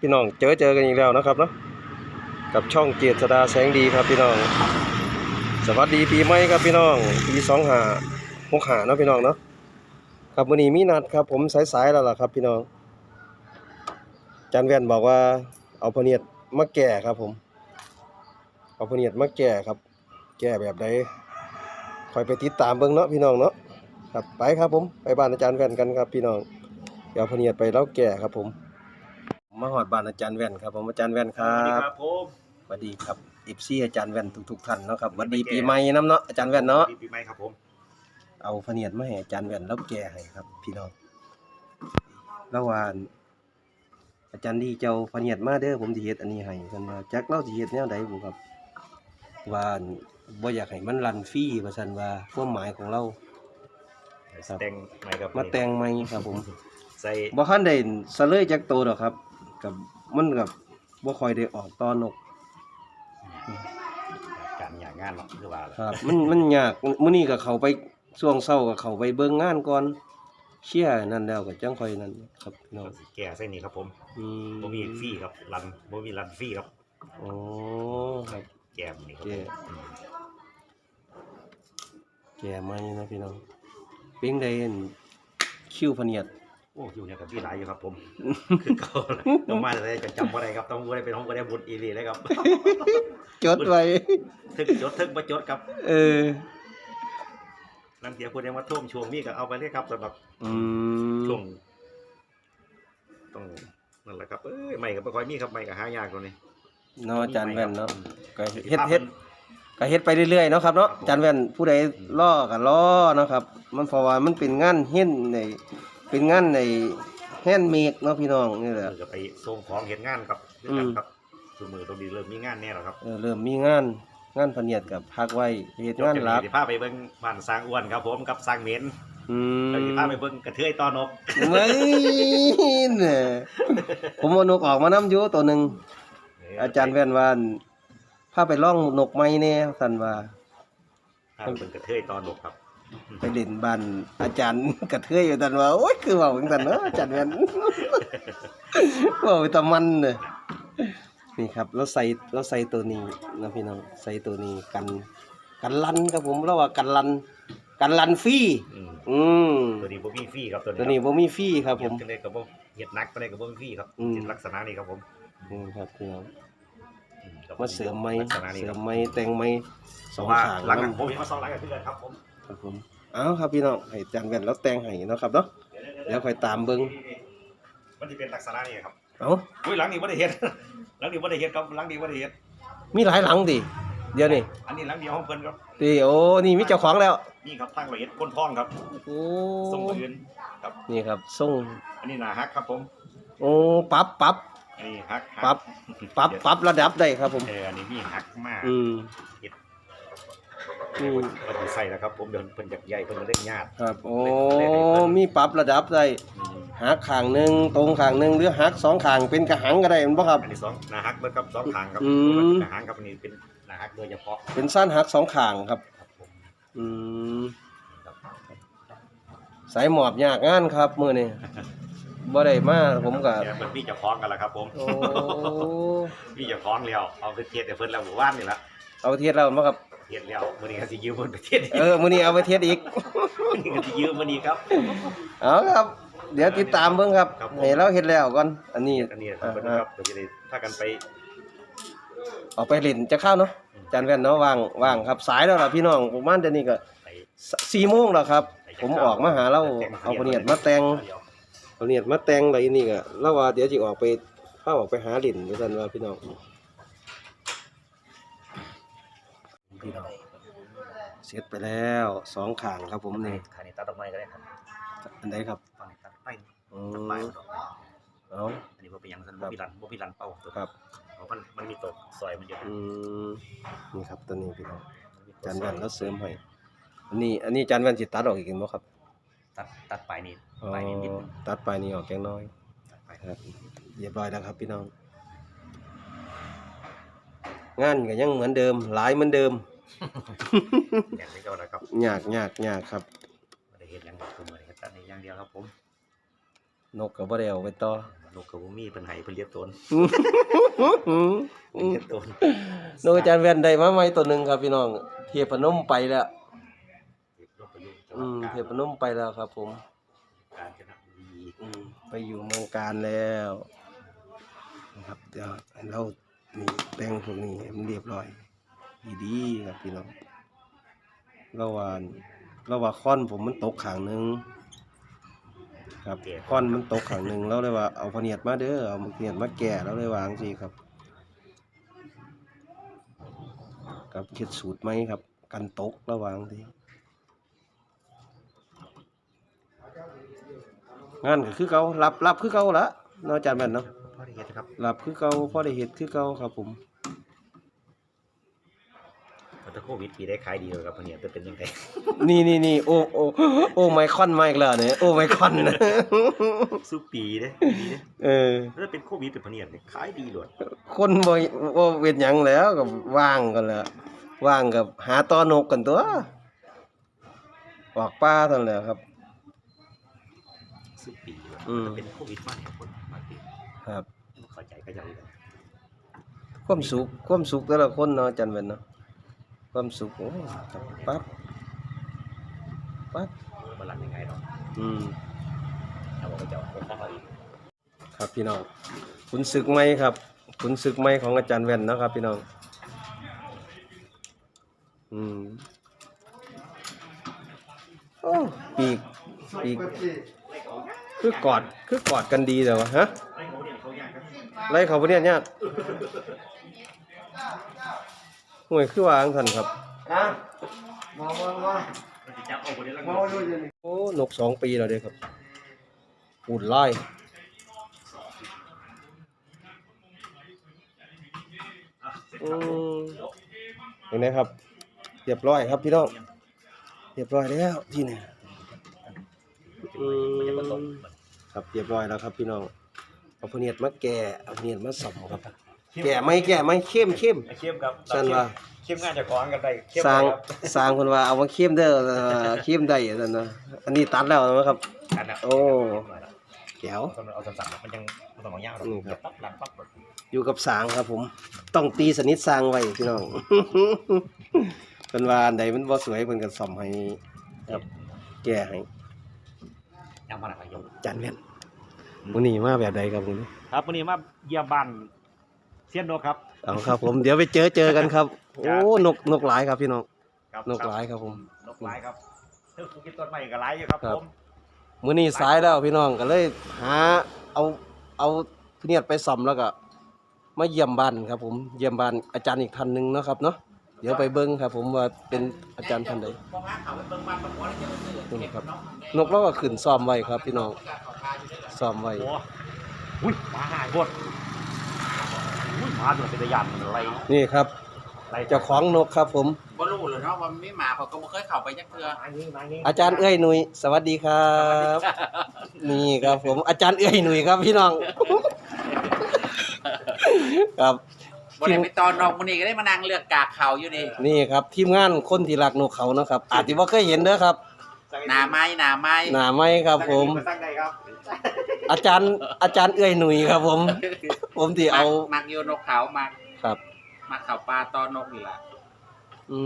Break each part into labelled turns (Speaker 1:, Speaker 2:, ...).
Speaker 1: พี่น้องเจอเจอกันอีกแล้วนะครับเนาะกับช่องเกียรติดาแสงดีครับพี่น้อง สวัสดีปีใหม่ครับพี่น้องปีสองหาหกหาเนาะพี่น้องเนาะครับวันนี้มีนัดครับ ผมสายๆแล้วล่ะครับ พี่น้องจันแวนบอกว่าเอาพเนียดมาแก่ครับ ผม เอาพเนียดมาแก่ครับ แก่แบบใดคอยไปติดตามเบิ่งเนาะพี่น้องเนาะครับไปครับผมไปบ้านอาจารย์แวนกันครับ พี่น้องเดี๋ยวพเนียดไปเล่าแก่ครับผม มาหอดบ้านอาจารย์แว่นครับผมอาจารย์แว่นครั
Speaker 2: สวัสดี
Speaker 1: บ
Speaker 2: ครับผม
Speaker 1: สวัสดีครับอิฟซี่อาจารย์แว่นทุกๆท่านเนาะครับสวัสดีปีใหม่น้ำเนาะอาจารย์แว่นเนาะ
Speaker 2: ปีใหม่ครับผม
Speaker 1: เอาพะเนียดมาให้อาจารย์แว่นแล้วแก่ให้ครับ พี่น้องระหว่างอาจารย์ดีเจ้าพะเนียดมาเด้อผมสิเฮ็ดอันนี้ให้เพิ่นว่าจักเราสิเฮ็ดแนวใดผมครับว่าบ่อยากให้มันรันฟรีว่าซั่นว่าความหมายของเรา ครับ
Speaker 2: แต่งใหม่ครับ
Speaker 1: มาแต่งใหม่ครับผม
Speaker 2: ใส่
Speaker 1: บ่คันได้สะเลยจักโตดอกครับ กับมันกับบ่ค่อยได้ออกตอนนก
Speaker 2: การหย่างงานเนาะคือว่า
Speaker 1: ครับ มันมันยากมื้อนี้ก็เข้าไปช่วงเช้าก็เข้าไปเบิ่งงานก่อนเคลียร์นั่นแล้วก็จังค่อยนั่นครับพี่น้อง
Speaker 2: แก่ใส่นี่ครับผม
Speaker 1: อืม
Speaker 2: บ่มีฟรีครับรันบ่มีรันฟรีครับ
Speaker 1: โอ้ครับ
Speaker 2: แก่นี่ครับ
Speaker 1: แก่
Speaker 2: อืม
Speaker 1: แก่ไหมนะพี่น้องเป็นไดอั่นคิวพะเนียด
Speaker 2: โอ้อยู่เนี่ยกับพี่หลายอยู่ครับ ผม คือเก่าเลยต้องมาแต่จะจำบ่ได้ครับ ต้องบ่ได้เป็นห้องบ่ได้บุญอีหลีเลยครับ
Speaker 1: จดไว้
Speaker 2: ทึกจดทึกบ่จดครับ
Speaker 1: เออ
Speaker 2: นังเทียพูดยังว่าท่วมช่วงนี้ก็เอาไปเลยครับสำหรับ
Speaker 1: อืม
Speaker 2: ช่วงต้องนั่นแหละครับเอ้ยใหม่ก็บ่ค่อยมีครับใหม่ก็หายากกว่านี้
Speaker 1: เนาะอาจารย์แว่นเนาะก็
Speaker 2: เฮ็
Speaker 1: เฮ็
Speaker 2: ด
Speaker 1: ด
Speaker 2: เฮ็
Speaker 1: เฮ็
Speaker 2: ด
Speaker 1: ดก็เฮ็ดไปเรื่อยๆเนาะครับเนาะอาจารย์แว่นผู้ใดล่อก็ล่อเนาะครับ มันเพราะว่ามันเป็นงานเฮ็ดใน เป็นงานในแฮนด์เมดเนาะพี่น้องนี่แหละ
Speaker 2: ก็ไปส่งของเห็นงานครับด้วยกันครับคือมือตรงนี้เริ่มมีงานแน่แล้วครับ
Speaker 1: เออเริ่มมีงานงานพะเนียดกับพักไว้เฮ็ดงานรับ
Speaker 2: เดี๋ยวพาไปเบิ่งบ้านสร้างอ้วนครับ ผมกับสร้างเหม็น
Speaker 1: อืม
Speaker 2: แล้วสิพาไปเบิ่งกระเทยตอนก
Speaker 1: เว้ยเนี่ยผมเอานกออกมานํอยู่ตัวหนึงอาจารย์แว่นว่าอั่นพาไปล่องนกไม้แน่ซั่นว่า
Speaker 2: พาไปเบิ่งกระเทยตอนกครับ
Speaker 1: ไปเล่นบ้านอาจารย์กระเทยอยู่ซั่นว่าโอ๊ยคือเว้าจังซั่นเนาะอาจารย์แว่นเว้าแตะมันเด้อนี่ครับเราใส่เราใส่ตัวนี้นะพี่น้องใส่ตัวนี้กัน กันลันครับผมเราว่ากันลัน กันลันฟรี
Speaker 2: อืม
Speaker 1: อืม
Speaker 2: ตัวนี้บ่มีฟรีครับตัวนี้
Speaker 1: ตัวนี้บ่มีฟรีครับผม
Speaker 2: เฮ็ดจังได๋ก็บ่เฮ็ดหนักปานใดก็บ่มีฟรีครับ
Speaker 1: อืม
Speaker 2: เป็นลักษณะนี้ครับผม
Speaker 1: นี่ครับพี่น้อง
Speaker 2: อืครับ
Speaker 1: มาเสริมไม้
Speaker 2: ลักษณะนี้
Speaker 1: เสริ
Speaker 2: ครั
Speaker 1: ม
Speaker 2: บ
Speaker 1: ไม้แต่งไม้สอง
Speaker 2: ว่า
Speaker 1: ขาง
Speaker 2: หลัง
Speaker 1: น
Speaker 2: จากผมเห็นมาสองหลังกับเพื่อนครับผม
Speaker 1: ครับผมเอาครับพี่น้องให้จานแว่นแล้วแต่งให้เนาะครับเนาะเดี๋ยวค่อยตามเบิ่ง
Speaker 2: มันสิเป็นลักษณะนี้ครับ
Speaker 1: เอ้า
Speaker 2: อุ้ยหลังนี้บ่ได้เฮ็ดหลังนี้บ่ได้เฮ็ดครับหลังนี้บ่ได้เฮ็ด
Speaker 1: มีหลายหลังดิเดี๋ยวนี่
Speaker 2: อันนี้หลังเดียวของเพิ่นครับ
Speaker 1: ดิโอ้นี่มีเจ้าของแล้ว
Speaker 2: นี่ครับตั้งไว้เฮ็ดก้นท้องครับ
Speaker 1: โอ้
Speaker 2: ทรงอื่นครับ
Speaker 1: นี่ครับทรง
Speaker 2: อันนี้หน้าฮักครับผม
Speaker 1: โอ้ปรับปรับ
Speaker 2: อันนี้ฮักฮัก
Speaker 1: ปรับปรับปรับระดับได้ครับผม
Speaker 2: เอออันนี้มีฮักมาก
Speaker 1: อืม
Speaker 2: นี่เพิ่นสิใส่แล้วครับผมเดี๋ยวเพิ่นอยากใหญ่เพิ่นมาเล่นญาติ
Speaker 1: ครับ โอ้ มีปรับระดับได้
Speaker 2: อืม
Speaker 1: หักข้างหนึ่งตรงข้างหนึ่งหรือหักสองข้างเป็นกระหังก็ได้แม่นบ่ครับ
Speaker 2: อันนี้สองหน้าฮักเบิดครับสองทางครับ
Speaker 1: อืม
Speaker 2: หน้าฮักครับอันนี้เป็นหน้าฮักโดยเฉพาะ
Speaker 1: เป็นสั้นหักสองข้างครับ
Speaker 2: ครับผม
Speaker 1: อืม
Speaker 2: ครับ
Speaker 1: สายหมอบยากงานครับมื้อนี้บ่ได้มาผมก็
Speaker 2: เดี๋ยวเพิ่นมีเจ้าของกันแล้วครับ ผม
Speaker 1: โอ้
Speaker 2: มีเจ้าของแล้วเอาไปเทศให้เพิ่นแล้วหมู่บ้านนี่ละ
Speaker 1: เอาเทียดเราบ่ครับ
Speaker 2: เทศแล้วมื้อนี้ก็สิยืมเพิ่นไปเทศอีก
Speaker 1: เออมื้อนี้เอาไปเทียดอีก
Speaker 2: มื้อนี้ก็สิยืมมื้อนี้ครับ
Speaker 1: เอาครับ เดี๋ยวติดตามเบิ่งครับ
Speaker 2: ครับผม
Speaker 1: ให้เราเฮ็ดแล้วก่อนอันนี้
Speaker 2: อันนี้เพิ่นครับเดี๋ยวจะได้พากันไป
Speaker 1: ออกไปเล่นจะเข้าเนาะจานแว่นเนาะว่างว่างครับสายแล้วล่ะพี่น้องประมาณเดี๋ยวนี้ก็
Speaker 2: ไป
Speaker 1: 4โมงแล้วครับ
Speaker 2: ไป
Speaker 1: ผมออกมาหาเราเอาพเนียดมาแต่งเอาเนี่ยมาแต่งอะไรนี่ก็แล้วว่าเดี๋ยวจะออกไปเข้าออกไปหาหลินด้วยกันว่าพี่น้อง พี่น้องเสร็จไปแล้วสองขางครับผมนี่
Speaker 2: ขานี้ตัดดอกไม้ก็ได้ครับ
Speaker 1: อันไหนครับ
Speaker 2: ฟังตัดไป
Speaker 1: อื
Speaker 2: ตัด
Speaker 1: ม
Speaker 2: ไปดอกไม้
Speaker 1: เอา
Speaker 2: อันนี้บ่เป็นหยังซั่นบ่มีรันบ่มีรันเป้าตัว
Speaker 1: ครับ
Speaker 2: เพราะมันมันมีตกซอยมันอยู่
Speaker 1: อืมนี่ครับตัวนี้พี่น้อง
Speaker 2: มันมีตก
Speaker 1: จาน
Speaker 2: ซ
Speaker 1: แว่
Speaker 2: อย
Speaker 1: นแล้วเสริมให้อันนี้อันนี้จานแว่นสิตัดออกอีกบ่ครับ
Speaker 2: ตัดตัดปลายนี้
Speaker 1: อ๋อ
Speaker 2: ปลายนี้นิดนึง
Speaker 1: ตัดปลายนี้ออกแกงน้อย
Speaker 2: ตัดไป
Speaker 1: ครับเรียบร้อยแล้วครับพี่น้อง งานก็ยังเหมือนเดิม หลายเหมือนเดิม
Speaker 2: อย่างนี้ก็แล้วครับ
Speaker 1: ยากยากยากครับ
Speaker 2: บ่ได้เฮ็ดหยังครับผมบ่ได้เฮ็ดตัดนี้อย่างเดียวครับผม
Speaker 1: นกก็บ่ได้เอาไปต่อน
Speaker 2: กกระบุมีเป็นไห้เป็นเลียบตน
Speaker 1: อืม
Speaker 2: เป็นเลียบตน
Speaker 1: นกอาจารย์แว่นได้มาใหม่ตัวหนึงครับพี่น้องเทพนมไปแล้ว
Speaker 2: นกกระยุงจังห
Speaker 1: อื
Speaker 2: วัด
Speaker 1: ม
Speaker 2: กา
Speaker 1: เท
Speaker 2: ญ
Speaker 1: พนมไปแล้วครับ ผม
Speaker 2: กาญจนบุรี
Speaker 1: อืมไปอยู่เมืองการแล้ว นะครับเดี๋ยวเรา นี่แต่งพวกนี้ให้มันเรียบร้อยดีๆครับพี่น้องระหว่างระหว่างค้อนผมมันตกขางหนึงครับค้อนมันตกขางหนึงแล้วเลยว่าเอาพะเนียดมาเด้อเอาพะเนียดมาแก่แล้วเลยวาจั่งสิครับกับคิดสูตรไหมครับ กันตกระหว่างทีงานก็คือเก่ารับรับคือเก่าละเนาะอาจารย์แม่นเนาะ
Speaker 2: พ่อได้เห็นนะครับ
Speaker 1: รับคือเก่าพอได้เห็ดคือเก่าครับผม
Speaker 2: มันจะโควิดปีได้ขายดีเลยครับพ่อเนี่ยจะเป็นยังไง
Speaker 1: นี่นี่นี่โอ้โอ้โอ้ไมคอนมาอีกแล้วเนี่ยโอ้ไมคอนนะ
Speaker 2: สู้ปีเด้ปีเด้
Speaker 1: เออ
Speaker 2: ถ้าเป็นโควิดเป็นพ่อเนี่ยเนี่ยขายดีเลย
Speaker 1: คนบ่บ่เวียนหยังแล้วก็ว่างกันแล้วว่างกับหาตอนกกันตัวออกป่าเท่านั้นแหละครับ
Speaker 2: สู้ปีเลย
Speaker 1: อืม
Speaker 2: ถ้าเป็นโควิดมาก ก็จะรู้กัน
Speaker 1: ความสุขความสุขแต่ละคนเนาะอาจันเวนเนาะความสุขโอ้ปั๊บปั๊บ
Speaker 2: มันรันยังไงเนาะ
Speaker 1: อืม
Speaker 2: ถ้าบอกว่าจะเอาคนเข้ามาอีก
Speaker 1: ครับพี่น้องขุนศึกไหมครับขุนศึกไหมของอาจารย์แว่นเนาะครับ พี่น้องอืมโอ้ปีกปีกคือกอดคือกอดกันดีแต่ว่าฮะ ไล่เขาปะเนี่ยยากห่วยคือวาจั่งท่านครับ
Speaker 2: มันจะจับเอาคนเดียวแล้วก็
Speaker 1: โอ้นกสองปีแล้วเด้ครับปูดไล่อืมเห็นไหมครับเรียบร้อยครับพี่น้องเรียบร้อยแล้วที่เนี่ยอืมครับเรียบร้อยแล้วครับพี่น้อง เอาพะเนียดมาแก่เอาพะเนียดมาสับครับแก่ไหมแก่ไหมเข้มเข้ม
Speaker 2: เข้มครับ
Speaker 1: สั่นว่า
Speaker 2: เข้มงานจะก้อนกันได้เข้ม
Speaker 1: สร้าง
Speaker 2: ครับ
Speaker 1: สร้างคนว่าเอามาเข้มเด้อเอ่อเข้มได้นั่นนะอันนี้ตัดแล้วนะครับ
Speaker 2: กันนะ
Speaker 1: โอ้แจ๋ว
Speaker 2: เอาสั้นๆมันยังมันต้องเอายาวหรอก
Speaker 1: นี่ครับ
Speaker 2: ปั๊บหลังปั๊บหมด
Speaker 1: อยู่กับสางครับผม ต้องตีสนิทสร้างไว้พี่น้องเป็นว่าอันใดมันบ่สวยเพิ่นก็ซ่อมให้ครับแก้ให้
Speaker 2: ยังมาหนักไปยง
Speaker 1: จันแม่น มื้อนี้มาแบบใดครับผม
Speaker 2: ครับวันนี้มาเยี่ยมบ้านเซียนโนครับ
Speaker 1: เอาครับ ผมเดี๋ยวไปเจอเจอกันครับ
Speaker 2: ครั
Speaker 1: โอ้
Speaker 2: บ
Speaker 1: นกนกหลายครับพี่น้อง
Speaker 2: ครับ
Speaker 1: นกหลายครับผม
Speaker 2: นกหลายครับเทือกภูเก็ตต้นใหม่ก็หลายอยู่ครับ
Speaker 1: ครับ
Speaker 2: ผม
Speaker 1: มื้อนี้สายแล้วพี่น้องก็เลยหาเอาเอาพเนียดไปซ่อมแล้วก็มาเยี่ยมบ้านครับ ผมเยี่ยมบ้านอาจารย์อีกท่านหนึงเนาะครับเนาะเดี๋ยวไปเบิ่งครับ ผมว่าเป็นอาจารย์ท่านใดนี่ครับนกเราก็ขึ้นซ้อมไว้ครับ พี่น้อง ซ้อมไว้
Speaker 2: โอ้อุ้ยหมาหายหมดอุ้ยหมาตัวเป็นตะยันอะไร
Speaker 1: นี่ครับ
Speaker 2: อะไร
Speaker 1: เจ้าของนกครับผม
Speaker 3: บ่รู้เลยเนาะว่ามันไม่มาเขาก็บ่เคยเข้าไปจักเทื่อ
Speaker 2: มางี้มางี้
Speaker 1: อาจารย์เอ้ยหนุ่ยสวัสดีครับ นี่ครับผม อาจารย์เอ้ยหนุ่ยครับพี่น้อง ครับ
Speaker 3: บ่ได้ไปตอนนอกมื้อนี้ก็ได้มานั่งเลือกกากเขาอยู่นี่
Speaker 1: นี่ครับ ทีมงานคนที่รักนกเขานะครับ อาจจะว่าเคยเห็นเด้อครับ
Speaker 3: หน้าไม้หน้าไม้
Speaker 1: หน้าไม้ครับผม
Speaker 2: ตั้งใดครับ
Speaker 1: อาจารย์อาจารย์เอ้ยหนุ่ยครับผม ผมที่เอา
Speaker 3: มักมักอยู่นกเขามัก
Speaker 1: ครับ
Speaker 3: มักเขาปลาตอนนกนี่ล่ะ
Speaker 1: อื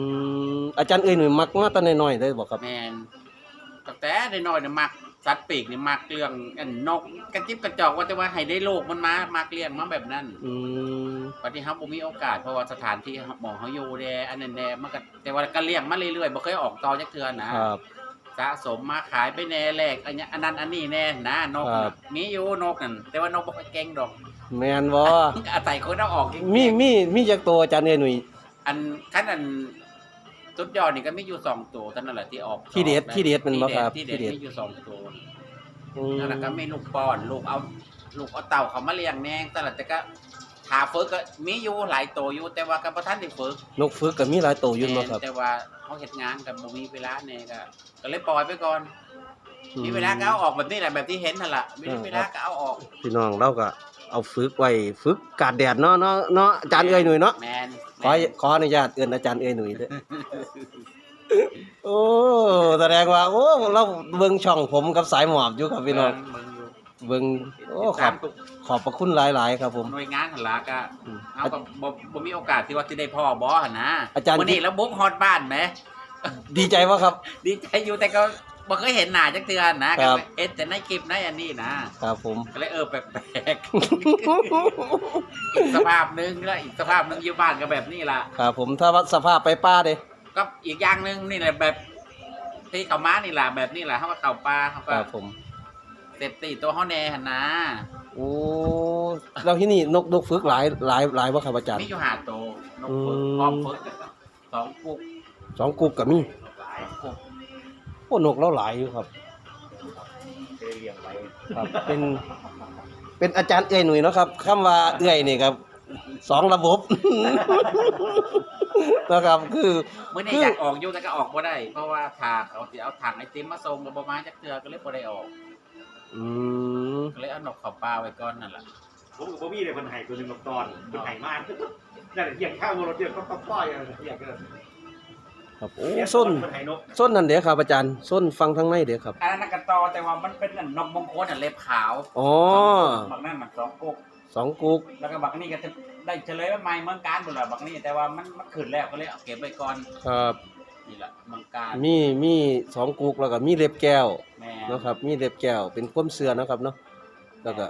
Speaker 1: มอาจารย์เอ้ยหนุ่ยมักมาแตอนน้อยๆได้บอกครับ
Speaker 3: แม่นตั้งแต่น้อยๆน่ะมักสัตว์ปีกนี่มักเรื่องอันนกกระจิบกระจอกว่าแต่ว่าให้ได้โลกมันมามักเลี้ยงมาแบบนั้น
Speaker 1: อืม
Speaker 3: วันที่เฮาบ่มีโอกาสเพราะว่าสถานที่หมองเฮาอยู่แดอันนั้นแดมันก็แต่ว่าก็เลี้ยงมาเรื่อยๆบ่เคยออกต่อจักเทื่อนะ
Speaker 1: ครับ
Speaker 3: สะสมมาขายไปแน่แลกอันนี้อันนั้นอันนี้แน่นะนก
Speaker 1: ครั
Speaker 3: น่ะ
Speaker 1: บ
Speaker 3: มีอยู่นกนั่นแต่ว่านกบ่ค่อยเก่งดอก
Speaker 1: แม่นบ่
Speaker 3: อาศัยคนเอาออกเก่งๆ
Speaker 1: มีมีมีจักตัวอาจารย์เอ้ยหนุ่ย
Speaker 3: อันคันอันสุดยอดนี่ก็มีอยู่สองตัวเท่านั้นแหละที่ออก
Speaker 1: ที่เด็ดที่เด็ดมันบ่ครับ
Speaker 3: ที่เด็ด
Speaker 1: ที่เด็ด
Speaker 3: มีอยู่สองตัว
Speaker 1: อืม
Speaker 3: นั่นแหละก็มีลูกป้อน ลูกเอา ลูกเอาเต่าเขามาเลี้ยงแนงแต่ละแต่ก็ หาฝึกก็มีอยู่หลายตัวอยู่แต่ว่าก็บ่ทันได้ฝึก
Speaker 1: นกฝึกก็มีหลายตัวอยู่เนาะครับ
Speaker 3: แต่ว่าเขาเฮ็ดงานกับบ่มีเวลาแน่ก็ก็เลยปล่อยไปก่อน มีเวลาก็เอาออกแบบนี้แหละแบบที่เห็นนั่นแหละไม่มีเวลาก็เอาออก
Speaker 1: พี่น้องเราก็เอาฝึกไว้ฝึกกาดแดดเนาะเนาะเนาะอาจารย์เอ้ยหนุ่ยเนาะ
Speaker 3: แมน
Speaker 1: ขอขออนุญาตเอื้อนอาจารย์เอ้ยหนุ่ยเด้อโอ้แสดงว่าโอ้เราเบิ่งช่องผมกับสายหมอบอยู่ครับพี่น้อง
Speaker 3: เบิ่งอยู่
Speaker 1: เบิ่งโอ้ข
Speaker 3: ตา
Speaker 1: อบ
Speaker 3: มทุก
Speaker 1: ขอบพระคุณหลาย ๆ ครับผม
Speaker 3: หน่วยงานหั่นล่ะก็
Speaker 1: อืม
Speaker 3: เอาก็บ่บ่มีโอกาสที่ว่าสิได้พ่อบ่หั่นนะ
Speaker 1: อาจารย์
Speaker 3: วันนี้แล้วบุกฮอดบ้านไหม
Speaker 1: ดีใจว่าครับ
Speaker 3: ดีใจอยู่แต่ก็บ่เคยเห็นหน้าจักเทื่อนะครับก็เห็นแต่ในคลิปในอันนี้นะครับ
Speaker 1: ผม
Speaker 3: ก็เลยเออแปลกๆ อีกสภาพหนึงแล้วอีกสภาพหนึงอยู่บ้านก็แบบนี้ล่ะ
Speaker 1: ครับผมถ้าว่าสภาพไปป้าเด้
Speaker 3: ก็อีกอย่างหนึงนี่แหละแบบที่เขามานี่แหละแบบนี้แหละเขาก็เข้าป่าเขา
Speaker 1: ค
Speaker 3: ก็
Speaker 1: รับผม
Speaker 3: เซฟตี้ตัวเขาแน่หั่นนะ
Speaker 1: โอ้แล้วที่นี่นกนกฝึกหลายหลายหลายบ่ครับอาจารย์
Speaker 3: มีอยู่หาตัวนกฝึก
Speaker 1: อืม
Speaker 3: พร้อมฝึกสองกุ๊ก
Speaker 1: สองกุกก็มี
Speaker 3: กุ๊ก
Speaker 1: โอ้นกแล้วหลายอยู่ครับ
Speaker 2: เคยเลี้ยงไว้
Speaker 1: ครับเป็นเป็นอาจารย์เอื้อยหนุ่ยเนาะครับคำว่าเอื้อยนี่ครับสองระบบ นะครับคือ
Speaker 3: เมื่อนี้
Speaker 1: คือ
Speaker 3: อยากออกอยู่แต่ก็ออกบ่ได้ เพราะว่าถาเขาสิเอาถังไอติมมาส่งกับบ่มาจักเทื่อก็เลยบ่ได้ออก
Speaker 1: อืม
Speaker 3: ก็เลยเอานกเข้าป่าไว้ก่อนนั่นล่ะ
Speaker 2: ผมกับพ่อพี่เลยคนไห้ตัวหนึ่งกับตอนคนไห้มากนั่นแหละเที่ยงข้าวรถเที่ยงก็ต้องป้อยอะไรเที่ยงก็
Speaker 1: ครับโอ้ส้น
Speaker 2: คนไห้นก
Speaker 1: ส้นนั่นเด้อครับอาจารย์ส้นฟังทางในเด้อครับ
Speaker 3: อันนั้นนะกระตอแต่ว่ามันเป็นอันนกมงคลอันเล็บขาว
Speaker 1: อ๋อ
Speaker 3: บักนั่นมันสองกุ๊ก
Speaker 1: สองกุก
Speaker 3: แล้วก็บักนี่ก็จะได้เฉลยว่าไม่เมืองการหมดละบักนี่แต่ว่ามันมันขึ้นแล้วก็เลยเอาเก็บไว้ก่อน
Speaker 1: ครับ
Speaker 3: นี่แหละเมืองการ
Speaker 1: มีมีสองกุกแล้วก็มีเล็บแก้ว
Speaker 3: แม่
Speaker 1: เนาะครับมีเล็บแก้วเป็นความเสื่อเนาะครับเนาะแล้วก็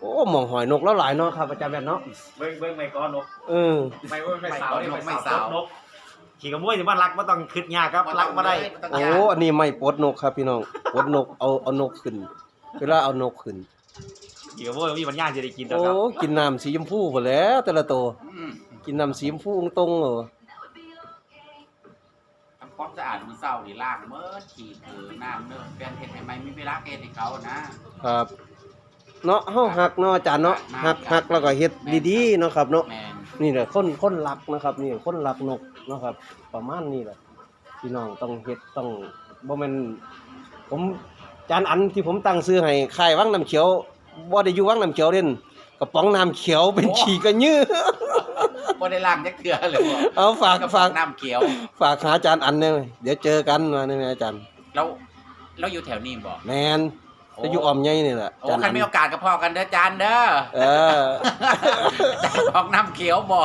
Speaker 1: โอ้หมองหอยนกแล้วหลายเนาะครับอาจารย์แบบเนาะ
Speaker 2: เบิ้งเบิ้งไม่ก้อนนก
Speaker 1: เออ
Speaker 2: ไม่ว่าไม่สาวนี่ไม่สาวนกขี่กระมวยถึงว่ารักไม่ต้องคิดยากครับรักมาได้
Speaker 1: โอ้อันนี้ไม่ปลดนกครับพี่น้องปลดนกเอาเอานกขึ้นเวลาเอานกขึ้น
Speaker 2: ขี่กระมวยมีปัญญาจะได้กินนะ
Speaker 1: โอ้
Speaker 2: ครับ
Speaker 1: กินน้ำสีชมพูหมดแหล้วแต่ละตัว
Speaker 3: อืม
Speaker 1: กินน้ำสีชมพูตรงๆเหรอ
Speaker 3: ทำ ความสะอาดมือเศร้านี่ล้างเมื่อขี่ถือน้ำเนื้อเปลี่ยนเห็ดให้ไหมมีเวลาเกณฑ์ให้เขานะครับ
Speaker 1: เนาะเฮาหักเนาะอาจารย์เนาะหักหักแล้วก็เฮ็ดดีๆเนาะครับเนาะ
Speaker 3: แมน
Speaker 1: นี่แหละคนคนรักนะครับ นี่คนรักนกนะครับ ประมาณนี้แหละพี่น้องต้องเฮ็ดต้องบ่แม่นผมจานอันที่ผมตั้งซื้อให้ค่ายวังน้ำเขียวบ่ได้อยู่วังน้ำเขียวเด่นกระป๋องน้ำเขียวเป็นฉี่กระยื้อ
Speaker 3: บ่ได้ล้างจักเทื่อเลยบ่
Speaker 1: เอาฝาก
Speaker 3: กระ
Speaker 1: ฝา
Speaker 3: ฝากกน้ำเขียว
Speaker 1: ฝากหาอาจารย์อันเนี่ยเดี๋ยวเจอกันมาเนี่ยอาจารย์
Speaker 3: แล้วเราอยู่แถวนี้บ่
Speaker 1: แมนจะอยู่ออมใหญ่นี่แหละ
Speaker 3: โอ้
Speaker 1: อาจารย์
Speaker 3: คั
Speaker 1: อั
Speaker 3: น
Speaker 1: น
Speaker 3: มีโอกาสก็พอกันเด้อจานเด้อ
Speaker 1: เออ
Speaker 3: จานบอกน้ำเขียวบ่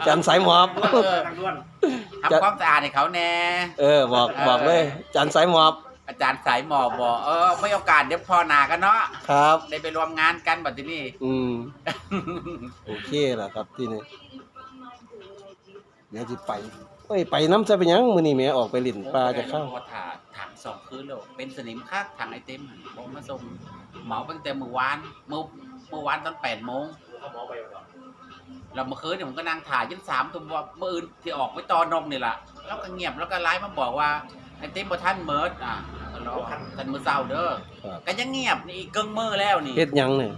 Speaker 1: อาจารย์สายหมอบ
Speaker 3: เออ
Speaker 2: ทางด้วน
Speaker 3: ทำความสะอาดให้เขาแน่
Speaker 1: เออบอกบอกเลยอาจารย์สายหมอบ
Speaker 3: อาจารย์สายหมอบบอกเออไม่โอกาสเดี๋ยวพอหนากันเนาะ
Speaker 1: ครับ
Speaker 3: ได้ไปรวมงานกันบัดทีนี้
Speaker 1: อืมโอเคล่ะครับที่นี่ เดี๋ยวจิไปเฮ้ยไปน้ำจะไปหยังมื้อนี้แหม่ออกไปลิ่นปลาจะเข้า
Speaker 3: โอ้ถาถังสองคืนแล้วเป็นสนิมคักถังไอเต็มหั่นผมมาส่งเหมาตั้งแต่เมื่อวานเมื่อเมื่อวานตอนแปดโมง
Speaker 2: เขาหมอไปก่อน
Speaker 3: เราเมื่อคืนเนี่ยผมก็นั่งถ่ายยันสามทุ่มว่าเมื่ออื่นที่ออกไปตอนนกนี่แหละแล้วก็เงียบแล้วก็ไลฟ์มาบอกว่าไอเต็มบ่ท่านเมิร์ดอะรอท่านมือเศร้าเด้อ
Speaker 1: ครับ
Speaker 3: ก็ยังเงียบนี่อีกเกิงมือแล้วนี่
Speaker 1: เฮ็ดหยังเนี่ย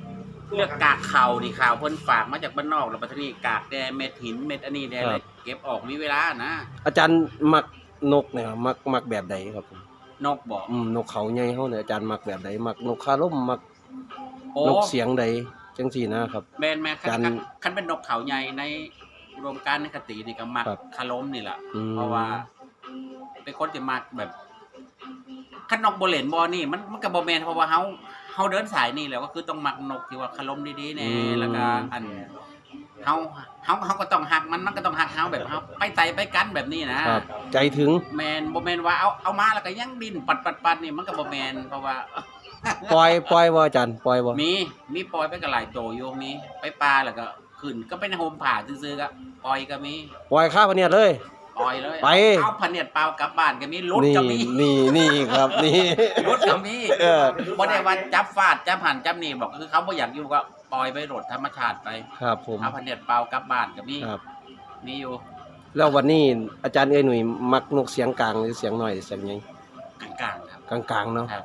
Speaker 3: เลือกกากเข่านี่ข่าวเพิ่นฝากมาจากบ้านนอกแล้วปัตตานีกากแดงเม็ดหินเม็ดอันนี้แดงเลย เก็บออกมีเวลานะ
Speaker 1: อาจารย์มักนกเนี่ยครับมักมักแบบใดครับผม
Speaker 3: นกบอก
Speaker 1: อืมนกเขาใหญ่เฮาเนี่ยอาจารย์มักแบบใดมักนกคาร่มมัก
Speaker 3: โอ้
Speaker 1: นกเสียงใดจังซี่นะครับ
Speaker 3: แมนแมนคัน
Speaker 1: จัน
Speaker 3: คันคันเป็นนกเขาใหญ่ในรวมการในคตินี่ก็มัก
Speaker 1: ครับ
Speaker 3: คาล้มนี่แหละ
Speaker 1: อืม
Speaker 3: เพราะว่าเป็นคนที่มักแบบคันนกโบเลนบอนี่มันมันก็บ่แมนเพราะว่าเฮาเฮาเดินสายนี่แหละก็คือต้องมักนกที่ว่าคาล้มดีๆแน่แล้วก็อัน เฮาเฮาเฮาก็ต้องหักมันมันก็ต้องหักเฮาแบบเฮาไปไตไปกันแบบนี้นะ
Speaker 1: ครับ ใจถึง
Speaker 3: แมนบ่แมนว่าเอาเอามาแล้วก็ยังดินปัดปัดปัดนี่มันก็บ่แมนเพราะว่า
Speaker 1: ปล่อยปล่อยบ่อาจารย์ปล่อยบ่
Speaker 3: มีมีปล่อยไปก็หลายโตอยู่มีไปปลาแล้วก็ขึ้นก็เป็นโฮมผ่าซื้อๆก็ปล่อยก็มี
Speaker 1: ปล่อยข้าพะเนียดเลย
Speaker 3: ปล่อยเลย
Speaker 1: ไป
Speaker 3: เอาพันเนียดเปล่ากลับบ้านก็มีรถ
Speaker 1: นี่
Speaker 3: ก็มี
Speaker 1: นี่นี่ครับนี่
Speaker 3: รถก็มี
Speaker 1: เออ
Speaker 3: บ่ได้ว่าจับฟาดจับหันจับนี่บอกคือเขาบ่อยากอยู่ก็ ปล่อยไปรถธรรมชาติไป
Speaker 1: ครับผม
Speaker 3: เอาพันเนียดเปล่ากลับบ้านก็มี
Speaker 1: ครับ
Speaker 3: มีอยู่
Speaker 1: แล้ววันนี้อาจารย์เอ้ยหนุ่ยมักนกเสียงกลางหรือเสียงน้อยหรือเสียงใหญ่
Speaker 3: กลางๆครับ
Speaker 1: กลางๆเนาะ
Speaker 3: ครับ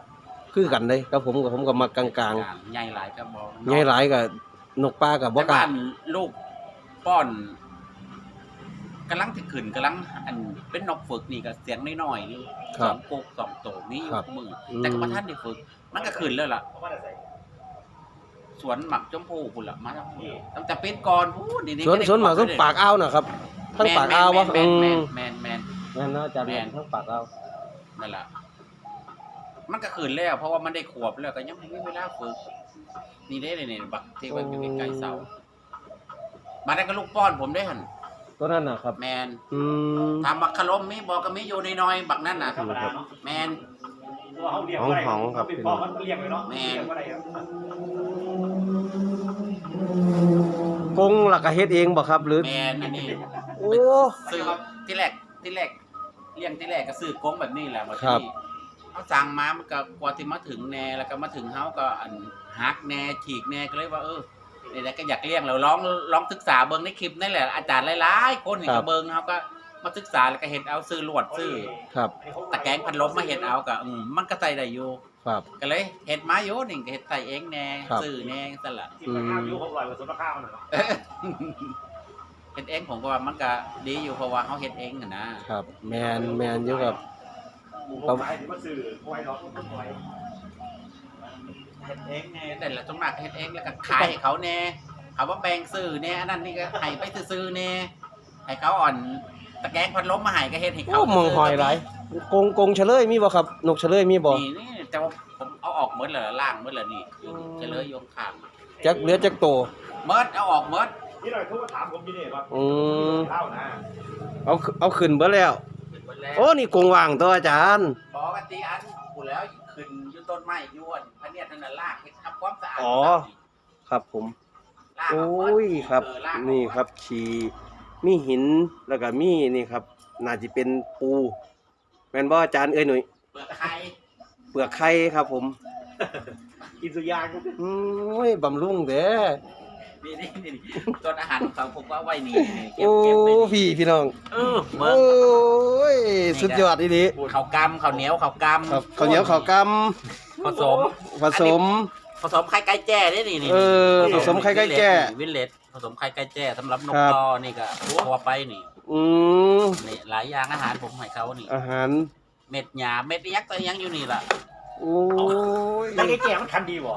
Speaker 1: คือกันเลยกับผมกับผมก็มักกลาง
Speaker 3: กลางใหญ่หลายก็บ่
Speaker 1: ๆใหญ่หลายกับนกป้ากับบ่
Speaker 3: แต่
Speaker 1: กล้า
Speaker 3: บ้านลูกป้อนกำลังที่ขึ้นกำลังอันเป็นนกฝึกนี่ก็เสียงน้อยๆอยู่
Speaker 1: ครั
Speaker 3: ส
Speaker 1: บ
Speaker 3: องกุกสองโตมีอยู่
Speaker 1: ครับ
Speaker 3: คู่มือ
Speaker 1: อืม
Speaker 3: แต่ก็มาท่านได้ฝึก มันก็ขึ้นแล้วล่ะ
Speaker 2: เขาว่าจะใส่
Speaker 3: สวนหมักจมพูพุ่นละมาทั้งหมดตั้งแต่เป็นก่อนพูดนี่
Speaker 1: สวนสวนหมากต้องปากอ้าวนะครับทั้งปากอ้าววะ
Speaker 3: แม
Speaker 1: อื
Speaker 3: นแม
Speaker 1: ม
Speaker 3: นแมนแมน
Speaker 1: นั่นนะอาจารย์
Speaker 3: แม่น
Speaker 1: ทั้งปากอ้าว
Speaker 3: นั่นแหละมันก็ขืนแล้วเพราะว่ามันได้ขวบแล้วก็ยังไม่มีเวลาฝึกนี่ได้เลยเนี่ยบักที่ว่าอยู่ใกล้ๆเสามาได้ก็ลูกป้อนผมได้หัน
Speaker 1: ตัวนั้นน่ะครับ
Speaker 3: แมน
Speaker 1: อืม
Speaker 3: ทำบักขลมมีบอกก็มีอยู่ในน้อยๆบักนั่นน่ะ
Speaker 2: ธรรมดาเนาะ
Speaker 3: แมน
Speaker 2: ตัวเขาเลี้ยงไว้
Speaker 1: หองๆครับ
Speaker 2: เป็นพ่อมัน
Speaker 1: กงหลักก็เฮ็ดเองบ่ครับ หรือ
Speaker 3: แมนอันนี้
Speaker 1: โอ้
Speaker 3: ซื้อที่แรกที่แรกเลี้ยงที่แรกก็ซื้อกงแบบนี้แหละมา
Speaker 1: ครับ
Speaker 3: ที่เขาสั่งมามันก็กว่าที่มาถึงแน่แล้วก็มาถึงเฮาก็อันหักแน่ฉีกแน่ก็เลยว่าเออเนี่ยก็อยากเลี้ยงเราลองลองศึกษาเบิ่งในคลิปนั่นแหละอาจารย์หลายๆคนนี่ก็เบิ่งเฮาก็มาศึกษาแล้วก็เห็นเอาซื้อลวดซื้อ
Speaker 1: ครับ
Speaker 3: ตะแกรงพัดลมมาเห็ดเอาก็อืมมันก็ใส่ได้อยู่
Speaker 1: ครับ
Speaker 3: ก็เลยเห็ดมาอยู่นี่ก็เห็ดใส่เองแน่
Speaker 1: ครับ
Speaker 3: ซื้อแน่สั่นล่ะ
Speaker 2: ที่ราคาอยู่หกร้อยกว่าส่วนราคามันน่ะเนาะ
Speaker 3: เฮ็ดเองผมก็ว่ามันก็ดีอยู่เพราะว่าเขาเฮ็ดเองน่ะนะครับ
Speaker 1: แมนแมนอยู่กับ
Speaker 2: หมูพวกขายที่มาซื้อหวยดอกมันหวย
Speaker 3: เฮ็ดเองแน่แต่ละตรงหนักเฮ็ดเองแล้วก็ขายให้เขาแน่เขาว่าแบ่งซื้อแน่อันนั้นนี่ก็ให้ไปซื้อๆแน่ให้เขาอ่อนตะแกรงพัดลมมาให้ก็เฮ็ดให้
Speaker 1: โอ้
Speaker 3: เขา
Speaker 1: มองหอยหลายกงกงเฉลยมีบ่ครับ นกเฉลยมีบ่
Speaker 3: นี่นี่ แต่ว่าผมเอาออกหมดแล้วล่างหมดแล้วนี่อยู่นี่จะเหลยโยงข้าง
Speaker 1: จักเหลือจักโต
Speaker 3: หมดเอาออกหมด
Speaker 2: นี่หน่อยโทรมาถามผมอยู่นี่ว่า
Speaker 1: อืม
Speaker 2: เล่านะ
Speaker 1: เอาเอาขึ้นเบิดแล้ว
Speaker 3: หมดแล้ว
Speaker 1: โอ้นี่กงว่างตัวอาจารย์
Speaker 3: ปกติอันกูแล้วขึ้นอยู่ต้นไม้อยวนพะเนียดนั่นน่ะลากให้ทำความสะอาด
Speaker 1: อ๋อ ครับผม
Speaker 3: ลาก
Speaker 1: โอ้
Speaker 3: เาก่น
Speaker 1: ยครับ
Speaker 3: เออลาก
Speaker 1: นี่ครับขีมีหินแล้วก็มีนี่ครับ น่าจะเป็นปูแม่นบ่อาจารย์เอ้ยหนุ่ย
Speaker 3: เปลือกไข่
Speaker 1: เปลือกไข่ครับผม
Speaker 2: กินสุยางก็
Speaker 1: อืมโอ้ยบำรุงเด้อ
Speaker 3: นี่นี่นี่ต้นอาหารของเขาผมว่าไว้นี่นี่เก็บ
Speaker 1: โอ้
Speaker 3: เก็บไว้นี่
Speaker 1: พี่พี่น้อง
Speaker 3: เออ
Speaker 1: โอ
Speaker 3: เบิ่ง้
Speaker 1: ยสุดยอดอีหลี
Speaker 3: ข้าวกำข้าวเหนียวข้าวกำ
Speaker 1: ครับข้าวเหนียวข้าวก
Speaker 3: ผสมำ
Speaker 1: ผสม
Speaker 3: ผสมไข่ไก่แจ้ได้นี่นี่
Speaker 1: เออผสมไข่ไก่แจ้
Speaker 3: วิลเลตผสมไข่ไก่แจ้สำหรับนก
Speaker 1: ครับ
Speaker 3: ตอนี่ก็ตัวไปนี่
Speaker 1: อืม
Speaker 3: นี่หลายอย่างอาหารผมให้เขานี่
Speaker 1: อาหาร
Speaker 3: เม็ดหญ้าเม็ดยักษ์ตัวยังอยู่นี่ล่ะ
Speaker 1: โอ้ย
Speaker 2: แล้วไอ้แก่มันคันดีบ่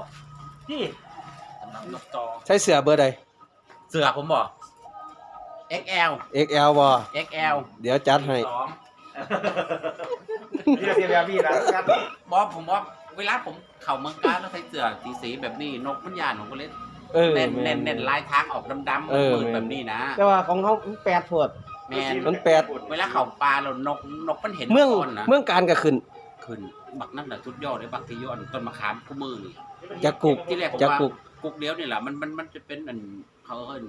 Speaker 2: ที่
Speaker 3: สำหรับนกตอ
Speaker 1: ใช้เสือเบอร์ใด
Speaker 3: เสือผมบอก XL
Speaker 1: XL บ่
Speaker 3: XL
Speaker 1: เดี๋ยวจัดให้
Speaker 3: สอง
Speaker 2: นี่เสียแบบพี่นะครับ
Speaker 3: บอสผมว่าเวลาผมเข่าเมืองการแล้วใส่เสื้อสีสีแบบนี้นกมันยานของก็เลย
Speaker 1: เออ
Speaker 3: เน้น
Speaker 1: แม่
Speaker 3: เน้นเน้นลายทางออกดำๆ
Speaker 1: เออ
Speaker 3: มืด
Speaker 1: แม่น
Speaker 3: ๆแบบนี้นะ
Speaker 1: แต่ว่าของเขาแปดพวด
Speaker 3: แมน
Speaker 1: มันแปด
Speaker 3: เวลาเข่าปลาเรานกนกมันเห็น
Speaker 1: เมือง
Speaker 3: ก้อนนะ
Speaker 1: เมืองการก็ขึ้น
Speaker 3: ขึ้นบักนั่นแหละทุดยอดเลยบักที่ยอดต้นมะขามคู่มือนี่
Speaker 1: จะกุก
Speaker 3: ที่แรกผม
Speaker 1: จะ
Speaker 3: ว่า
Speaker 1: กุก
Speaker 3: กุกเดียวนี่แหละมันมันมันจะเป็นอันเขาเอิ้น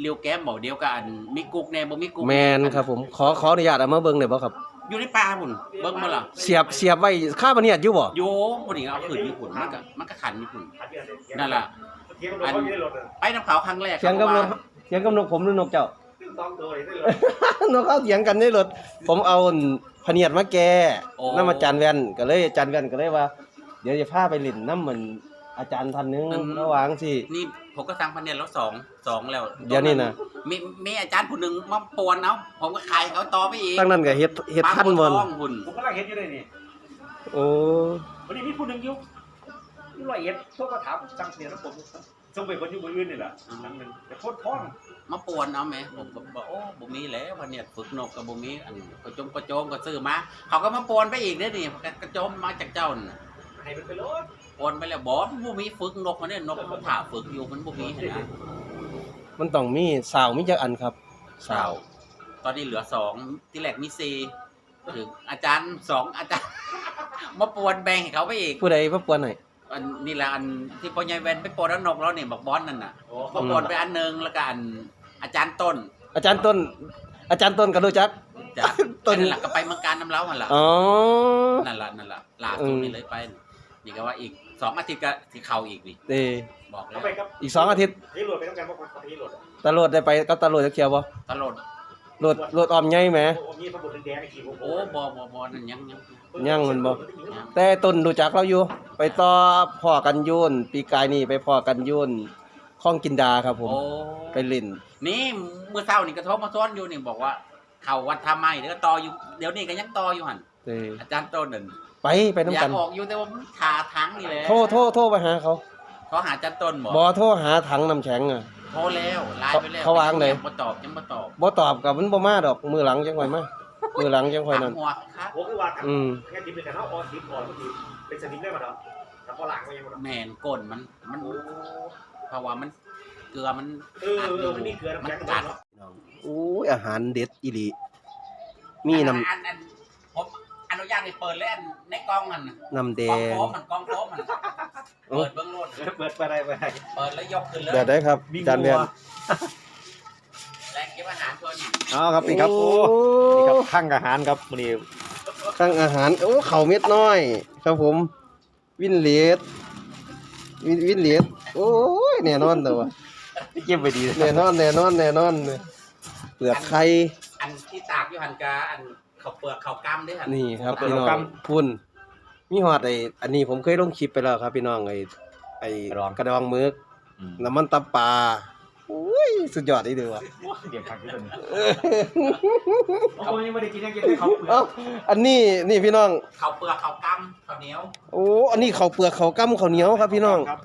Speaker 3: เลียวแก้มบอกเดียวกับอันมีกุกแน่บ่มีกุก
Speaker 1: แมนครับผม ขอขออนุญาตเอามาเบิ่งได้บ่ครับ
Speaker 3: อยู่ในป่าพุ่นเบิ่งมาล่ะ
Speaker 1: เสียบเสียบไว้ค่าบันเนียดอยู่บ่
Speaker 3: โยบ่นี่เอาขึ้นญี่ปุ่นมันก็มันก็ขันญี่ปุ่นนั่
Speaker 2: นั่
Speaker 3: นล่ะ
Speaker 2: เทียบกับรถเขาอยู่ในรถน่ะ
Speaker 3: ไปน้ำเขาครั้งแรก
Speaker 1: เสียงกับน
Speaker 3: ขาก
Speaker 1: เสียงกับนกผมหรือนกเจ้า
Speaker 2: สองตัวเลยได้รถ
Speaker 1: นกเขาเถียงกันในรถ ผมเอาพะเนียดมาแก่
Speaker 3: โอ้
Speaker 1: น้ำอาจารย์แว่นก็เลยอาจารย์แว่นก็เลยว่า เดี๋ยวจะพาไปเล่นน้ำเหมือนอาจารย์ท่านหนึงระหว่างสิ
Speaker 3: นี่ผมก็สั่งพันเนี่ยแล้วสองสองแล้ว
Speaker 1: เดี๋ยวนี้นะ
Speaker 3: มีมีอาจารย์ผู้หนึ่งมาปวนเอาผมก็ขายเขาต่อไปอีก
Speaker 1: ตั้งนั้นก็เฮ็ดเฮ็ดท่านบ่น
Speaker 3: ปลาบัวทองหุ่น
Speaker 2: ผมกำลังเห็นอยู่เลยนี่
Speaker 1: โอ้
Speaker 2: วันนี้มีผู้หนึ่งอยู่อยู่ร้อยเอ็ดโทรมาถามสั่งเสียแล้วผม ส่งไปคนอยู่บนอื่นนี่แหละนั่นนึงแต่โคตรท้อง
Speaker 3: มาปวนเอาไหมผมก็บอกโอ้บ่มีแล้วพันเนี่ยฝึกนกกับบ่มีอันกระจมกระโจมก็ซื้อมาเขาก็มาปวนไปอีกเด้อนี่กระโจมมาจากเจ้าน่ะ
Speaker 2: ให้มันไปรถ
Speaker 3: ปวนไปแล้วบอสบ่มีฝึกนกมันเนี่ยนกมันถ่าฝึกอยู่มันบ่มีเห็นนะ
Speaker 1: มันต้องมีสาวมีจักอันครับสาว
Speaker 3: ตอนนี้เหลือสองที่แรกมีสี่ถึงอาจารย์สองอาจารย์ มาปวนแบ่งให้เขาไปอีก
Speaker 1: ผู้ใดมาปวนให้
Speaker 3: อั นนี่แหละอันที่พ่อใหญ่แวนไปปวนแล้วนกแล้วนี่บอกบอสนั่นน่ะ
Speaker 2: โอ้
Speaker 3: มาปวนไปอันหนึงแล้วก็อันอาจารย์ต้น
Speaker 1: อาจารย์ต้น อาจารย์ต้นก็รู้จัก
Speaker 3: จ้ะ
Speaker 1: ต้น
Speaker 3: นั่นแหละก็ไปเมืองการน้ำเล้าหันละ
Speaker 1: อ๋อ
Speaker 3: นั่นละนั่นละล่าสุดนี่เลยไป นี่ก็ว่าอีกสองอาทิตย์ก็ที่เข้าอีกนี่
Speaker 1: เด้
Speaker 3: บอกแล้
Speaker 2: เอา
Speaker 3: ว
Speaker 2: ไปครับ
Speaker 1: อีกสองอาทิตย์
Speaker 2: ที่รถไปต้องการพวกคนที่รถ
Speaker 1: ตำรวจได้ไปก็ตำรวจจะเขียวบ่
Speaker 3: ตลอด
Speaker 1: รถรถออมใหญ่แหม
Speaker 2: ผมมีสมุดแดงๆขี่ผม
Speaker 3: โอ้บอบอบอนั่นยังยัง
Speaker 1: ยังมันบ่แต่ต้นรู้จักเราอยู่ ไปต่อพ่อกันยุ่นปีกายนี่ไปพ่อกันยุ่นข้องกินดาครับผม
Speaker 3: โอ้
Speaker 1: ไปเล่น
Speaker 3: นี่เมื่อเช้านี่กระทบมาซ้อนอยู่นี่บอกว่า เขาวัดทำไมเดี๋ยวก็ต่ออยู่เดี๋ยวนี้ก็ยังต่ออยู่หัน
Speaker 1: เด้
Speaker 3: อาจารย์ต้นนั่น
Speaker 1: ไปไปน้ำ
Speaker 3: อยา
Speaker 1: กั
Speaker 3: ก
Speaker 1: น
Speaker 3: ออกอยู่แต่ว่ามันทาทั้งนี่แหละ
Speaker 1: โทรโทรโทรไปหาเขา
Speaker 3: เขาหาอาจารย์ต้นบอก
Speaker 1: บ่โทรหาถังน้ำแข็งอะ
Speaker 3: โทรแล้วไลน์ไปแล้ว
Speaker 1: เขาวางเลย
Speaker 3: มาตอบยังมาตอบ
Speaker 1: บ่ตอบกับมันบ่มาดอก มือหลังจังไว้มา มือหลังจังค่อยนั่น
Speaker 3: หัวครับ
Speaker 2: ผมคือว่า
Speaker 1: อืม
Speaker 2: แค่ทิปเป็นแต่เขาออนทิปก่อนบางทีเป็นสนิมได้มาเนาะแต่พอหลังมันยังมัน
Speaker 3: แมนก้นมันมันเพราะว่ามันเกลือมัน
Speaker 2: เออเออมันมีเกลือน้ำ
Speaker 3: มัน
Speaker 2: แข็ง
Speaker 3: กัด
Speaker 2: เนาะ
Speaker 1: โอ้ยอาหารเด็ดอีหลีมีน้
Speaker 3: อันอันผมอ นุญาตให้เปิดเล่นในกล้องมันน่ะำ
Speaker 1: น้ำแด
Speaker 3: กล้อง
Speaker 1: ง
Speaker 3: โค้งมันกล้องโค้งมันเปิดเบื้องโลด
Speaker 2: เปิดไปได้ไปได้
Speaker 3: เปิดแล้วยกขึ้นเลย
Speaker 1: เดือดได้ครับ
Speaker 2: มี
Speaker 1: จานแวน
Speaker 2: งัว
Speaker 3: แรงเก็บอาหารตัวนี้
Speaker 2: เอาครับนี่ครับโอ้นี่ครับข้างอาหารครับมันนี่
Speaker 1: ข้างอาหารโอ้เข่าวเม็ดน้อย ครับผม วินเลดวินวินเลดโอ้ยแน่นอนแต่ว่า
Speaker 2: เก็บไว้ดี
Speaker 1: แน่นอนแน่นอนแน่นอนเลยเปลือกไข่
Speaker 3: อันที่ตากอยู่หันกาอัน เขาวเปลือกเขาวกำด้วยหัน
Speaker 1: นี่ครับพี่น้องพุ่นมีหอดไอ้อันนี้ผมเคยลงคลิปไปแล้วครับ พี่น้องไอ้ไอ้กระดองมึกน้ำมันตับปลาโอ้ยสุดยอดอีเดียวะ
Speaker 2: เดี๋ยวพักที่ตัวนี้เขายังไม่ได้กินยังกินให้เขาเปลือ
Speaker 1: เอ้ากอันนี้นี่พี่น้อง
Speaker 3: เขาวเปลือกเขาวกำข้าวเหนียว
Speaker 1: โอ้อันนี้ข้าวเปลือกข้าวกั้มข้าวเหนียวครับ พี่น้อง
Speaker 2: ครับ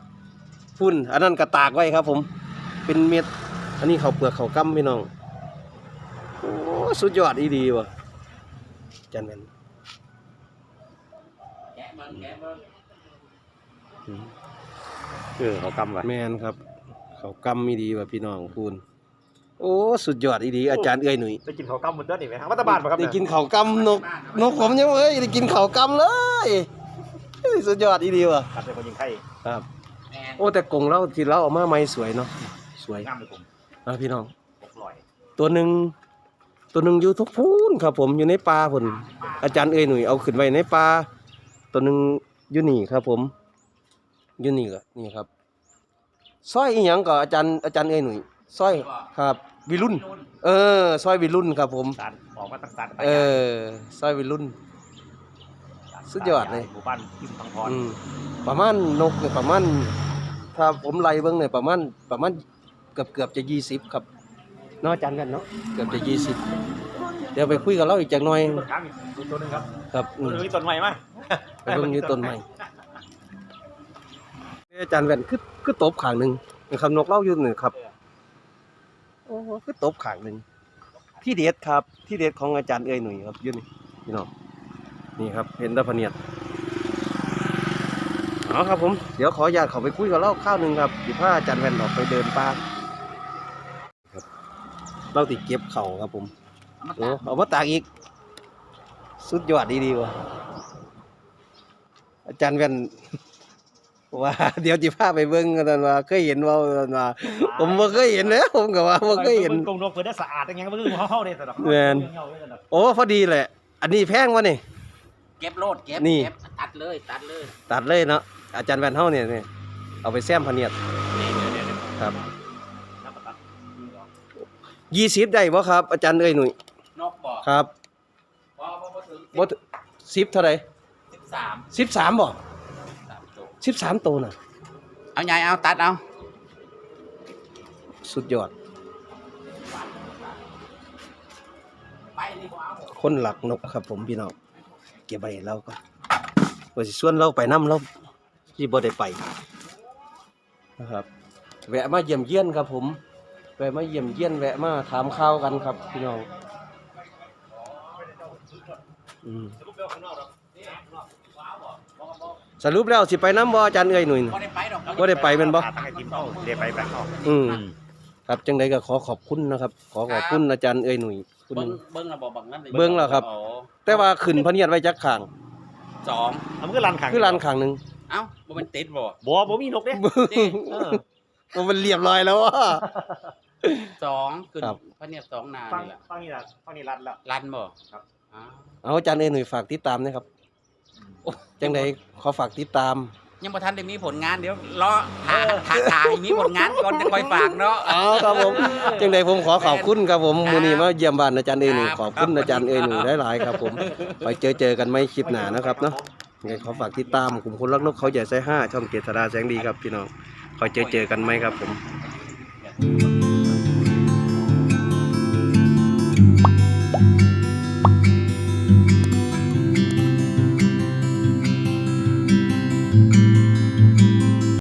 Speaker 1: พุ่น อันนั้นกระตากไว้ครับ ผม เป็นเม็ด อันนี้ข้าวเปลือกข้าวกั้มพี่น้องโอ้สุดยอดอีดีว่ะ จันแมน
Speaker 3: แกะเบิ้งแกะเบิ้ง
Speaker 1: อืม
Speaker 2: เออเขากำไว้
Speaker 1: แมนครับข้าวกั้มอีดีว่ะพี่น้องพุ่นโอ้สุดยอดอีดีอาจารย์เอ้ยหนุ่ย
Speaker 2: ได้กินเขากำหมดเด้อนี่ไหมครับวัตบาลป่ะครับ
Speaker 1: ได้
Speaker 2: เนี่ย
Speaker 1: กินข้าวกั้มนกนกผมยังเอ้ยได้กินข้าวกั้มเลยเฮ้ยสุดยอดอีดีว่ะ
Speaker 2: ครับเป็นคนยิงไข่
Speaker 1: ครับ
Speaker 3: แมน
Speaker 1: โอ้แต่กรงเราที่เราเอามาใหม่สวยเนาะสวย
Speaker 2: งามเลยผม
Speaker 1: นะพี่น้อง
Speaker 2: หกร้อย
Speaker 1: ตัวหนึ่ง ตัวหนึ่งอยู่ทุกพูนครับ ผมอยู่ในป่าพุ่นอาจารย์เอ้ยหนุ่ยเอาขึ้นไว้ในป่าตัวหนึ่งอยู่นี่ครับ ผมอยู่นี่ก็นี่ครับสร้อยอีหยังก็อาจารย์อาจารย์เอ้ยหนุ่ยสร้อยครับ วิรุณเออสร้อยวิรุณครับ ผม
Speaker 2: สารออกมาตั้งสาร
Speaker 1: เออสร้อยวิรุณสุดยอดเลย
Speaker 2: หมู่บ้านทิมพังพร
Speaker 1: อืมประมาณนกเนี่ยประมาณถ้าผมไล่เบิ่งเนี่ยประมาณประมาณเกือบเกือบจะยี่สิบครับ เนาะอาจารย์กันเนาะเกือบจะยี่สิบเดี๋ยวไปคุยกับเราอีกจักหน่อย
Speaker 2: ต้นกลางอีกตัวหนึงครับ
Speaker 1: ครับอื
Speaker 2: ตัว
Speaker 1: ม
Speaker 2: หนึงมีต้นใหม่มั้ย
Speaker 1: ไปเบิ่งอยู่ต้นใหม่อาจารย์แว่นคือคือตบขางหนึ่งนะครับนกเล่าอยู่หนึ่งครับโอ้คือตบขางหนึ่งที่เด็ดครับ ที่เด็ดของอาจารย์เอ้ยหนุ่ยครับอยืนนี่พี่น้องนี่ครับเห็นตะพะเนียดเอาครับผมเดี๋ยวขออนุญาตเขาไปคุยกับเล่าข้าวหนึ่งครับสิพาอาจารย์แว่นออกไปเดินป่าครับ เราติดเก็บเข่าครับผมโอ้เอามาตากอีก สุดยอดดีๆว่ะอาจารย์แว่นว่าเดี๋ยวจิพาไปเบิ่งกันว่าเคยเห็นว่ากันว่าผมบ่เคยเห็นนะผมก็ว่าบ่เคยเห็น
Speaker 2: กรงนกเพิ่นได้สะอาดอย่างเงี้ยมันคือเฮาๆได้สะดอก
Speaker 1: แม่น
Speaker 2: เงาๆได้สะดอก
Speaker 1: โอ้พอดีแหละ อันนี้แพงวะนี่
Speaker 3: เก็บโลดเก็บ
Speaker 1: นี่
Speaker 3: เก็บตัดเลยตัดเลย
Speaker 1: ตัดเลยเนาะอาจารย์แว่นเฮาเนี่ยนี่เอาไปแซมพะเนียด
Speaker 3: นี่เดี๋ยวเดี๋ยวเดี๋ยว
Speaker 1: ครับ
Speaker 2: น้ำปลาตัด
Speaker 1: 20ได้บ่ครับ อาจารย์เอ้ยหนุ่ย
Speaker 3: นกบอก
Speaker 1: ครับ
Speaker 3: พอพอพอถึง
Speaker 1: บ่10เท่าไหร่
Speaker 3: สิบสาม
Speaker 1: 13บ่
Speaker 3: สามจบ
Speaker 1: 13ตัวน่ะ
Speaker 3: เอาใหญ่เอาตัดเอา
Speaker 1: สุดยอด
Speaker 3: ไปนี่บ่เอา
Speaker 1: คนหลักนกครับ ผมพี่น้องเก็บไว้ให้เราก็ว่าสิส่วนเราไปนํเราที่บ่ได้ไปนะครับ แวะมาเยี่ยมเยียนครับผม แวะมาเยี่ยมเยียนแวะมาถามข่าวกันครับ พี่น้องอืมสรุปแล้วสิไปน้ำบ่อาจารย์เอ้ยหนุ่ยน่ะ
Speaker 3: บ่ได้ไปดอก
Speaker 1: บ่ได้ไปแม่นบ่
Speaker 2: ตั้งให้ทีมเฮาเดี๋ยวไปแบงค์เฮา
Speaker 1: อืมครับจังใดก็ขอขอบคุณนะครับ ขอขอบคุณอาจารย์เอ้ยหนุ่ยคุณ
Speaker 3: เบิ้งเบิ้งระบบบังนั้น
Speaker 1: เบิ่งแล้วครับ
Speaker 3: โอ้
Speaker 1: แต่ว่าขึ้นพะเนียดไว้จักข้าง
Speaker 3: สอง
Speaker 2: เอามันคือรันขัง
Speaker 1: คือลานข้างหนึง
Speaker 3: เอ้าบ่เป็นติดบ่
Speaker 2: บ่บ่มีนกเด้
Speaker 3: นี่
Speaker 2: เออ
Speaker 1: มันเรียบร้อยแล้วอะ
Speaker 3: สองขึ้น
Speaker 1: ครับ
Speaker 3: พระเนียดสองนา
Speaker 2: ฟัง
Speaker 3: นี่แหละ
Speaker 2: ฟังนี่ล่ะฟังนี่รันแล้ว
Speaker 3: รันบ่
Speaker 2: ครับ
Speaker 3: อ้าว
Speaker 1: เอาอาจารย์เอ้ยหนุ่ยฝากติดตามนะครับจังใดขอฝากติดตาม
Speaker 3: ยังบ่ทันได้มีผลงานเดี๋ยวรอหาหาหาให้มีผลงานก่อนจะค่อยฝากเนาะ
Speaker 1: เอาครับผม จังใดผมขอขอบคุณครับผม
Speaker 3: ครับ
Speaker 1: มื้อนี้มาเยี่ยมบ้านอาจารย์เอ้ยหนุ่ย
Speaker 3: ครับ
Speaker 1: ขอบคุณ
Speaker 3: ครับ
Speaker 1: อาจารย์เอ้ยหนุ่ยหลายๆครับผมไปเจอเจอกันไหมคลิปหน้านะครับเนาะยังไงขอฝากติดตามกลุ่มคนรักนกเขาใหญ่ไซห้าช่องเกษดาแสงดีครับพี่น้องคอยเจอเจอกันไหมครับผม
Speaker 3: เ